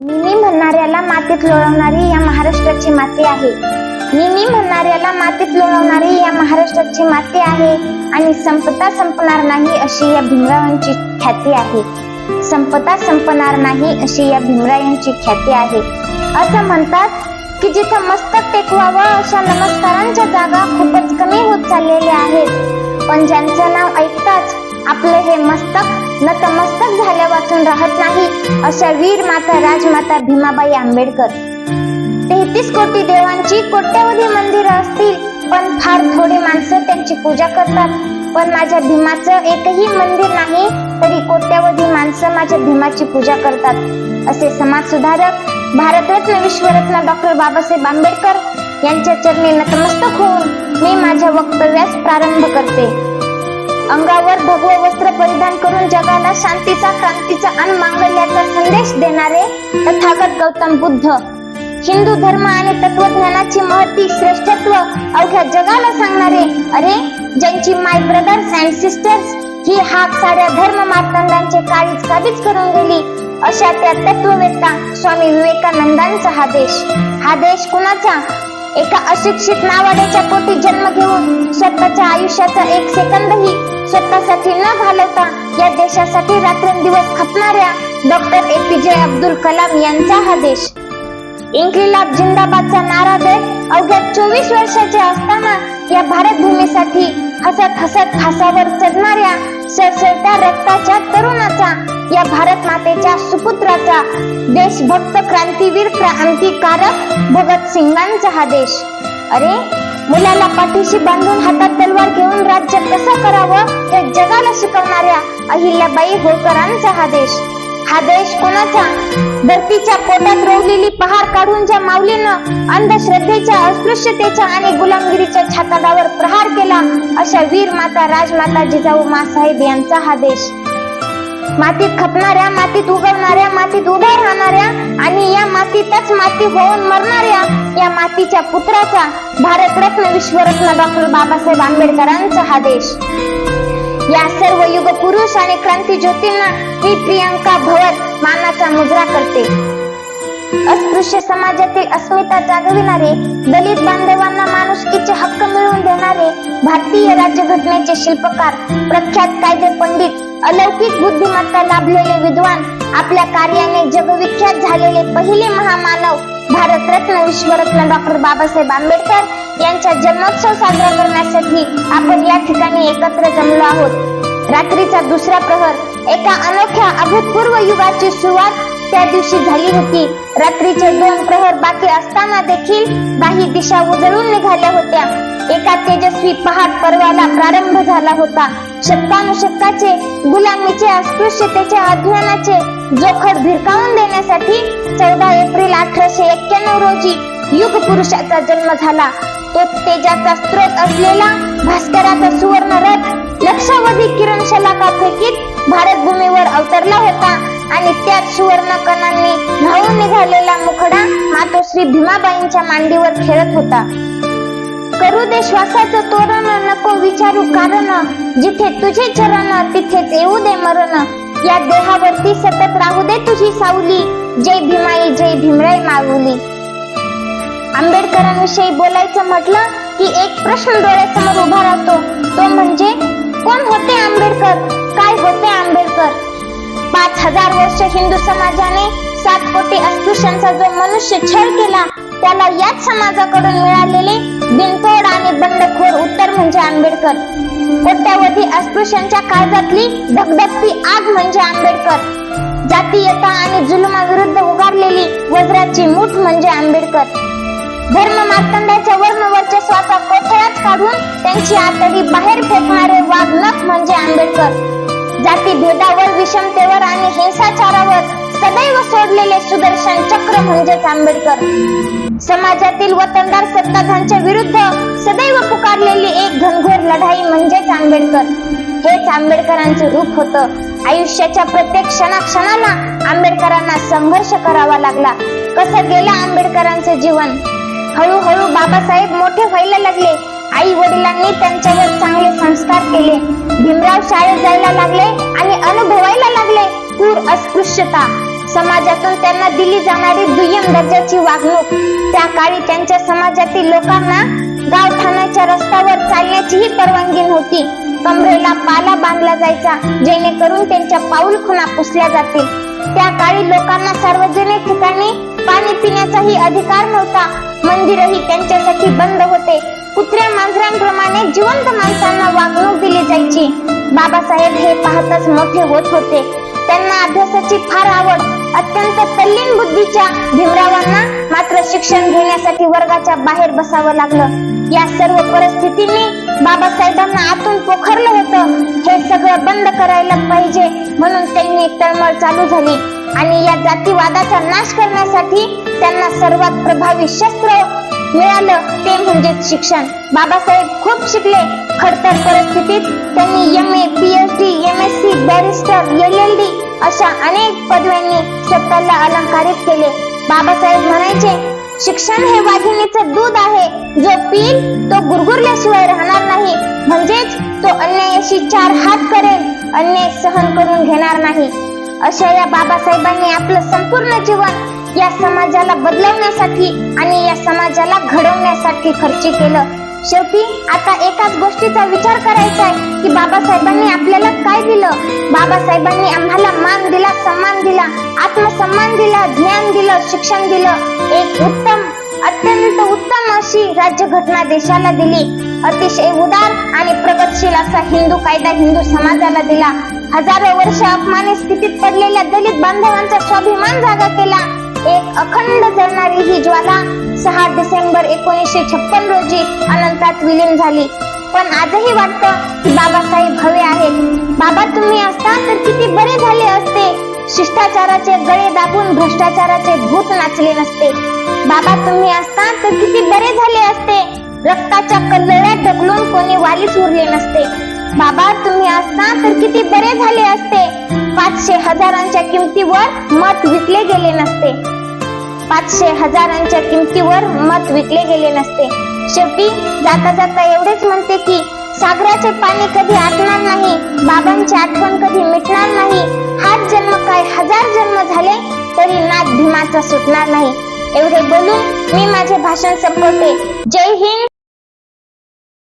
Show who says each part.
Speaker 1: निमी म्हणणाऱ्याला मातीत लोळवणारी या महाराष्ट्राची माती आहे. निमी म्हणणाऱ्याला मातीत लोळवणारी या महाराष्ट्राची माती आहे आणि संपता संपणार नाही अशी या भीमरावांची ख्याती आहे. संपता संपणार नाही अशी या भीमरावांची ख्याती आहे. असं म्हणतात की जिथं मस्तक टेकवावं अशा नमस्कारांच्या जागा खूपच कमी होत चाललेल्या आहेत. पण ज्यांचं नाव ऐकताच आपले हे मस्तक नतमस्तक झाल्यापासून राहत नाही अशा वीर माता राजमाता भीमाबाई आंबेडकर. तेहतीस कोटी देवांची कोट्यवधी मंदिरं असतील पण फार थोडी माणसं त्यांची पूजा करतात. पण माझ्या भीमाचं एकही मंदिर नाही तरी कोट्यवधी माणसं माझ्या भीमाची पूजा करतात असे समाज सुधारक भारतरत्न विश्वरत्न डॉक्टर बाबासाहेब आंबेडकर यांच्या चरणी नतमस्तक होऊन मी माझ्या वक्तव्यास प्रारंभ करते. अंगावर भगव वस्त्र परिधान करून जगाला शांतीचा क्रांतीचा आणि मांगल्याचा संदेश देणारे तथागत गौतम बुद्ध. हिंदू धर्म आणि तत्वज्ञानाची महती श्रेष्ठत्व अवघ्या जगाला सांगणारे अरे ज्यांची माय ब्रदर्स अँड सिस्टर्स ही हाक साऱ्या धर्म मार्तंडांचे काळीच काबीज करून गेली अशा त्या तत्ववेत्ता स्वामी विवेकानंदांचा हा देश. हा देश कुणाचा? एका अशिक्षित नावाड्याच्या पोटी जन्म घेऊन स्वतःच्या आयुष्याचा एक सेकंदही स्वतःसाठी न घालवता या देशासाठी रात्रंदिवस खपणाऱ्या डॉक्टर ए. पी. जे. अब्दुल कलाम यांचा हा देश. इन्क्विलाब जिंदाबादचा नारा देत अवघ्या चोवीस वर्षाचे असताना या भारत भूमीसाठी हसत हसत फासावर चढणाऱ्या सळसळत्या रक्ताच्या तरुणाचा या भारत मातेच्या सुपुत्राचा देशभक्त क्रांतीवीर क्रांतिकारक भगत सिंगांचा हा देश. अरे मुलाला पाठीशी बांधून हातात तलवार घेऊन राज्य कसं करावं हे जगाला शिकवणाऱ्या अहिल्याबाई होळकरांचा हा देश. हा देश कोणाचा? धरतीच्या पोटात रोवलेली पहार काढून ज्या माऊलीनं अंधश्रद्धेच्या अस्पृश्यतेच्या आणि गुलामगिरीच्या छाताडावर प्रहार केला अशा वीर माता राजमाता जिजाऊ मासाहेब यांचा हा देश. मातीत खपणाऱ्या मातीत उगवणाऱ्या मातीत उभ्या राहणाऱ्या आणि या मातीतच माती होऊन मरणाऱ्या या मातीच्या पुत्राचा भारतरत्न विश्वरत्न डॉक्टर बाबासाहेब आंबेडकरांचा हा देश. या सर्व युग पुरुष आणि क्रांती ज्योतींना मी प्रियंका भवत मानाचा मुजरा करते. अस्पृश्य समाजातील अस्मिता जागविणारे दलित बांधवांना माणुसकीचे हक्क मिळवून देणारे भारतीय राज्यघटनेचे शिल्पकार प्रख्यात कायदे पंडित अलौकिक बुद्धिमत्ता लाभलेले विद्वान आपल्या कार्याने जगविख्यात झालेले पहिले महामानव भारतरत्न विश्वरत्न डॉक्टर बाबासाहेब आंबेडकर यांचा जन्मोत्सव साजरा करण्यासाठी आपण या ठिकाणी एकत्र जमलो आहोत. रात्रीचा दुसरा प्रहर एका अनोख्या अभूतपूर्व युगाची सुरुवात त्या दिवशी झाली होती. रात्रीचे दोन प्रहर बाकी असताना देखील काही दिशा उजळून निघाल्या होत्या. एका तेजस्वी पहाट पर्वाला प्रारंभ झाला होता. शतकानुशतकाचे गुलामीचे अस्पृश्यतेचे अध्ययनाचे जोखड भिरकावून देण्यासाठी चौदा एप्रिल अठराशे एक्क्याण्णव रोजी युग पुरुषाचा जन्म झाला. तो तेजाचा स्रोत असलेला भास्कराचा सुवर्ण रथ लक्षावधी किरण शलाका फेकीत भारत भूमीवर अवतरला होता आणि त्यात सुवर्ण कणांनी धावून निघालेला मुखडा मातोश्री भीमाबाईंच्या मांडीवर खेळत होता. करू दे श्वासाचं तोरण नको विचारू कारण. जिथे तुझे चरण तिथेच येऊ दे मरण. या देहावरती सतत राहू दे तुझी सावली. जय भीमाई जय भीमराई माऊली. आंबेडकरांविषयी बोलायचं म्हटलं की एक प्रश्न डोळ्यासमोर उभा राहतो. तो म्हणजे कोण होते आंबेडकर? काय होते आंबेडकर? पाच हजार वर्ष हिंदू समाजाने सात कोटी अस्पृश्यांचा जो मनुष्य छळ केला त्याला याच समाजाकडून मिळालेले बिनतोड आणि बंडखोर उत्तर म्हणजे आंबेडकर. कोट्यावधी अस्पृश्यांच्या काळजातली धगधगती आग म्हणजे आंबेडकर. जातीयता आणि जुलुमाविरुद्ध उगारलेली वज्राची मूठ म्हणजे आंबेडकर. धर्म मार्तंडाच्या वर्ण वर्चस्वाचा कोथळाच काढून त्यांची आतडी बाहेर फेकणारे वाघनख म्हणजे आंबेडकर. जाती भेदावर विषमतेवर आणि हिंसाचारावर सदैव सोडलेले सुदर्शन चक्र म्हणजेच आंबेडकर. समाजातील वतनदार सत्ताधांच्या विरुद्ध सदैव पुकारलेली एक घनघोर लढाई म्हणजेच आंबेडकर. हेच आंबेडकरांचे रूप होतं. आयुष्याच्या प्रत्येक क्षणाक्षणाला आंबेडकरांना संघर्ष करावा लागला. कसं गेलं आंबेडकरांचं जीवन? हळूहळू बाबासाहेब मोठे व्हायला लागले. आई वडिलांनी त्यांच्यावर चांगले संस्कार केले. भीमराव शाळेत जायला लागले आणि अनुभवायला लागले. क्रूर अस्पृश्यता. समाजातून त्यांना दिली जाणारी दुय्यम दर्जाची वागणूक. त्या काळी त्यांच्या समाजातील लोकांना गावठाणाच्या रस्त्यावर चालण्याचीही परवानगी नव्हती. कमरेला पाला बांधला जायचा जेणेकरून त्यांच्या पाऊल खुणा पुसल्या जातील. त्या काळी लोकांना सार्वजनिक ठिकाणी पाणी पिण्याचाही अधिकार नव्हता. मंदिरही त्यांच्यासाठी बंद होते. कुत्र्या मांजरांप्रमाणे जिवंत माणसांना वागणूक दिली जायची. बाबासाहेब हे पाहतच मोठे होत होते. त्यांना अभ्यासाची फार आवड. अत्यंत तल्लीन बुद्धीच्या भीमरावांना मात्र शिक्षण घेण्यासाठी वर्गाच्या बाहेर बसावं लागलं. या सर्व परिस्थितींनी बाबासाहेबांना आतून पोखरलं होतं. हे सगळं बंद करायला पाहिजे म्हणून त्यांनी तळमळ चालू झाली. आणि या जातीवादाचा नाश करण्यासाठी त्यांना सर्वात प्रभावी शस्त्र मिळालं ते म्हणजे शिक्षण. बाबासाहेब खूप शिकले. खडतर परिस्थितीत त्यांनी M A P H D M S C barrister L L D अनेक पदव्यांनी स्वतःला अलंकारित केले. बाबासाहेब म्हणायचे शिक्षण हे वाघिणीचं दूध आहे. जो पील तो गुरगुरल्याशिवाय राहणार नाही. म्हणजेच तो अन्यायाशी चार हात करेल अन्याय सहन करून घेणार नाही. अशा या बाबासाहेबांनी आपलं संपूर्ण जीवन या समाजाला बदलवण्यासाठी आणि या समाजाला घडवण्यासाठी खर्ची केलं. शेवटी आता एकाच गोष्टीचा विचार करायचा आहे की बाबासाहेबांनी आपल्याला काय दिलं? बाबासाहेबांनी आम्हाला मान दिला सन्मान दिला आत्मसन्मान दिला ज्ञान दिलं शिक्षण दिलं. एक उत्तम अत्यंत उत्तम अशी राज्यघटना देशाला दिली. अतिशय उदार आणि प्रगतशील असा हिंदू कायदा हिंदू समाजाला दिला. हजारो वर्ष अपमानित स्थितीत पडलेल्या दलित बांधवांचा स्वाभिमान जागा केला. एक अखंड जळणारी ही ज्वाला सहा डिसेंबर एकोणीसशे छप्पन रोजी अनंतात विलीन झाली. पण आजही वाटतं की बाबासाहेब हवे आहेत. बाबा तुम्ही असता तर किती बरे झाले असते. शिष्टाचाराचे गळे दाबून भ्रष्टाचाराचे भूत नाचले नसते. बाबा तुम्ही असता तर किती बरे झाले असते. रक्ताच्या कल्लळ्यात ढकलून कोणी वालीच उरले नसते. बाबा तुम्ही असता तर किती बरे झाले असते. पाचशे हजारांच्या किमतीवर मत विकले गेले नसते. पाचशे हजारांच्या किमतीवर मत विकले गेले नसते. शेवटी जाता जाता एवढेच म्हणते की सागराचे पाणी कधी आटणार नाही बाबांची आठवण कधी मिटणार नाही हाच जन्म काय हजार जन्म झाले तरी नाद भीमाचा सुटणार नाही. एवढे बोलून मी माझे भाषण संपवते. जय हिंद.